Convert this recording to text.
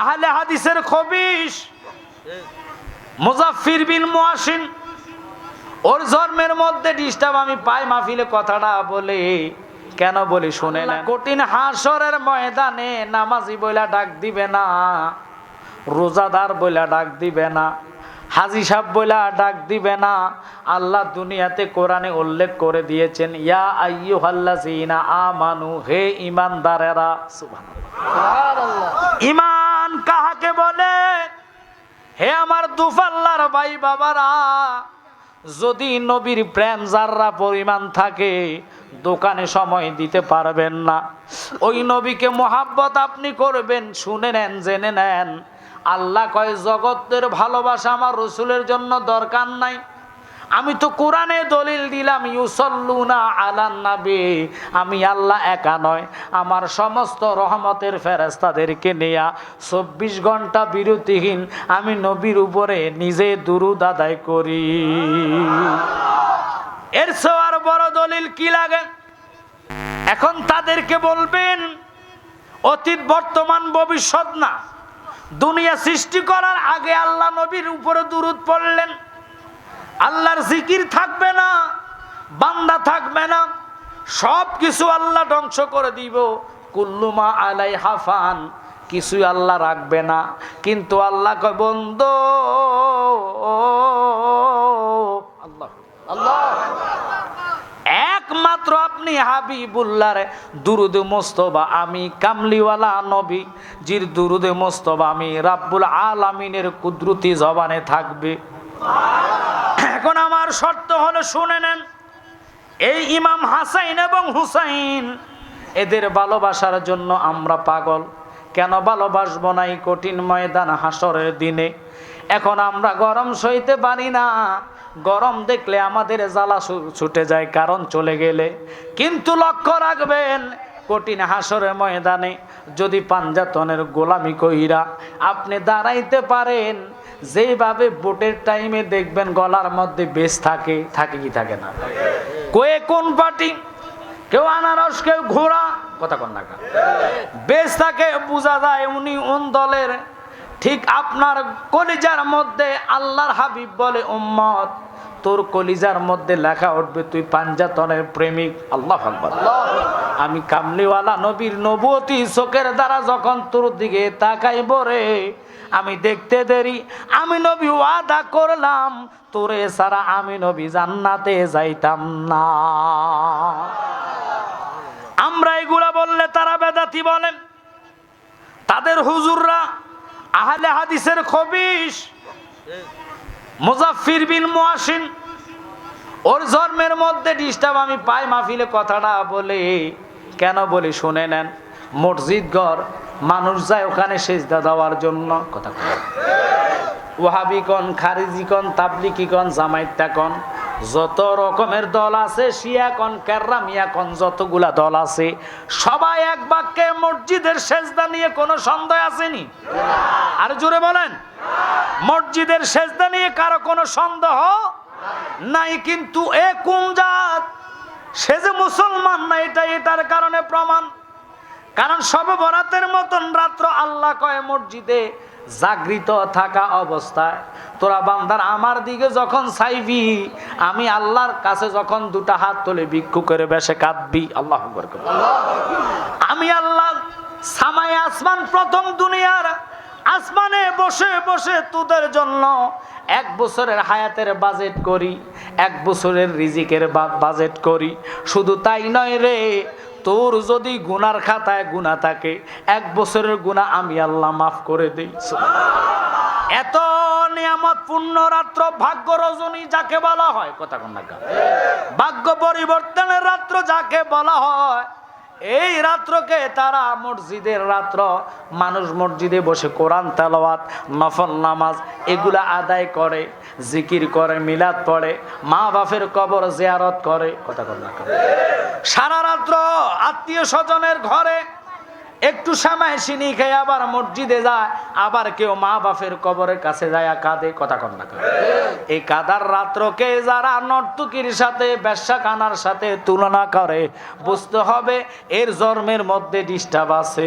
আহলে হাদিসের খবিস মুজাফির বিন মুয়াসিন ওর জন্মের মধ্যে ডিস্টার্ব আমি পাই মাহফিলে কথাটা বলে কেন বলি শুনে না। কঠিন হাসরের ময়দানে নামাজি বইলা ডাক দিবে না রোজাদার বইলা ডাক দিবে না হাজি সাহেব বইলা ডাক দিবে না আল্লাহ দুনিয়াতে কোরআনে উল্লেখ করে দিয়েছেন ইয়া আইয়ু হাল্লাজিনা আমানু হে ইমানদারেরা। সুবহানাল্লাহ। ইমান বলে, হে আমার দুফাল্লার ভাই বাবারা, যদি নবীর প্রেম যাররা পরিমাণ থাকে, দোকানে সময় দিতে পারবেন না। ওই নবীকে মোহাব্বত আপনি করবেন, শুনে নেন, জেনে নেন। আল্লাহ কয়, জগতের ভালোবাসা আমার রসুলের জন্য দরকার নাই। আমি তো কোরআনে দলিল দিলাম, ইউসল্লুনা আলান আমি আল্লাহ একা নয়, আমার সমস্ত রহমতের ফেরেস্তাদেরকে নেয়া চব্বিশ ঘণ্টা বিরতিহীন আমি নবীর উপরে নিজে দুরুদ আদায় করি। এর আর বড় দলিল কি লাগে? এখন তাদেরকে বলবেন, অতীত বর্তমান ভবিষ্যৎ না। দুনিয়া সৃষ্টি করার আগে আল্লাহ নবীর উপরে দুরুদ পড়লেন। আল্লাহর জিকির থাকবে না, বান্দা থাকবে না সব কিছু আল্লাহ ধ্বংস করে দিব। কুল্লুমা আলাই হাফান কিছুই আল্লাহ রাখবে না। কিন্তু আল্লাহ কয়, বন্ধ, আল্লাহ আল্লাহ, একমাত্র আপনি হাবিবুল্লাহর দুরুদে মোস্তবা আমি কামলিওয়ালা নবী জির দুরুদে মোস্তবা আমি রাব্বুল আলামিনের কুদরতি জবানে থাকবে। আমার শর্ত হলো, শুনে নেন, এই ইমাম হাসাইন এবং হুসাইন, এদের ভালোবাসার জন্য আমরা পাগল। কেন ভালোবাসব না এই কঠিন ময়দান হাসরের দিনে? এখন আমরা গরম সইতে পারি না। গরম দেখলে আমাদের জ্বালা ছুটে যায়, কারণ চলে গেলে। কিন্তু লক্ষ্য রাখবেন কঠিন হাসরের ময়দানে যদি পাঞ্জাতনের গোলামি কইরা আপনি দাঁড়াইতে পারেন যেইভাবে বোটের টাইমে দেখবেন গলার মধ্যে বেশ থাকে থাকে কি থাকে না? কয়ে কোন পার্টি? কেউ আনারস, কেউ ঘোড়া, কথা কন না বেশ থাকে, বোঝা যায় উনি উন দলের। ঠিক আপনার কলিজার মধ্যে আল্লাহর হাবিব বলে, উম্মত তোর কলিজার মধ্যে লেখা উঠবে, তুই পাঞ্জাতনের প্রেমিক। আল্লাহ আমি কামলিওয়ালা নবীর নবতী চোখের দ্বারা যখন তোর দিকে তাকাইব রে, আমি দেখতে দেরি, আমি নবী ওয়াদা করলাম, তোরে সারা আমি নবী জান্নাতে যাইতাম না। আমরা এগুলা বললে তারা বেদাতি বলেন তাদের হুজুররা আহলে হাদিসের খবিস মুজাফির বিন মুয়াসিন ওর জন্মের মধ্যে ডিস্টার্ব আমি পাই মাহফিলে কথাটা বলে, কেন বলি শুনে নেন? মসজিদ ঘর, মানুষ যায় ওখানে সেজদা দেওয়ার জন্য। কথা কয়। ওহাবি কন, খারিজি কন তাবলিকি কন জামাইতা কন, যত রকমের দল আছে, শিয়া কন, কেরামিয়া কন, যতগুলা দল আছে, সবাই এক বাক্যে মসজিদের সেজদা নিয়ে কোনো সন্দেহ আসেনি? আর জোরে বলেন। মসজিদের সেজদা নিয়ে কারও কোনো সন্দেহ নাই, কিন্তু এ কোন জাত? সে যে মুসলমান না এটা এটার কারণে প্রমাণ। কারণ সবে বরাতের মতন রাত্র আল্লাহ কয়, মসজিদে জাগৃত থাকা অবস্থায় তোরা বান্দার আমার দিকে যখন চাইবি, আমি আল্লাহর কাছে যখন দুটা হাত তুলে ভিক্ষু করে বেসে কাঁদবি। আল্লাহ আমি আল্লাহ সামাই আসমান প্রথম দুনিয়ার আসমানে বসে বসে তোদের জন্য এক বছরের হায়াতের বাজেট করি, এক বছরের রিজিকের বাজেট করি শুধু তাই নয় রে, তোর যদি গুনার খাতায় গুণা থাকে, এক বছরের গুণা আমি আল্লাহ মাফ করে দিই এত নিয়ামত পূর্ণ রাত্র ভাগ্য রজনী যাকে বলা হয়, কথা কোন না কেন? ভাগ্য পরিবর্তনের রাত্র যাকে বলা হয় এই রাত্রকে তারা মসজিদের রাত্র, মানুষ মসজিদে বসে কোরআন তালাওয়াত, নফল নামাজ, এগুলা আদায় করে, জিকির করে, মিলাদ পড়ে, মা বাপের কবর জিয়ারত করে। কথা কথা সারা রাত্র আত্মীয় স্বজনের ঘরে একটু সময় সিনি খেয়ে আবার মসজিদে যায়, আবার কেউ মা বাপের কবরের কাছে যায় কাঁদে, কথা কন না এই কাদার রাত্রকে যারা নর্তুকির সাথে ব্যবসা কানার সাথে তুলনা করে, বুঝতে হবে এর জন্মের মধ্যে ডিস্টার্ব আছে।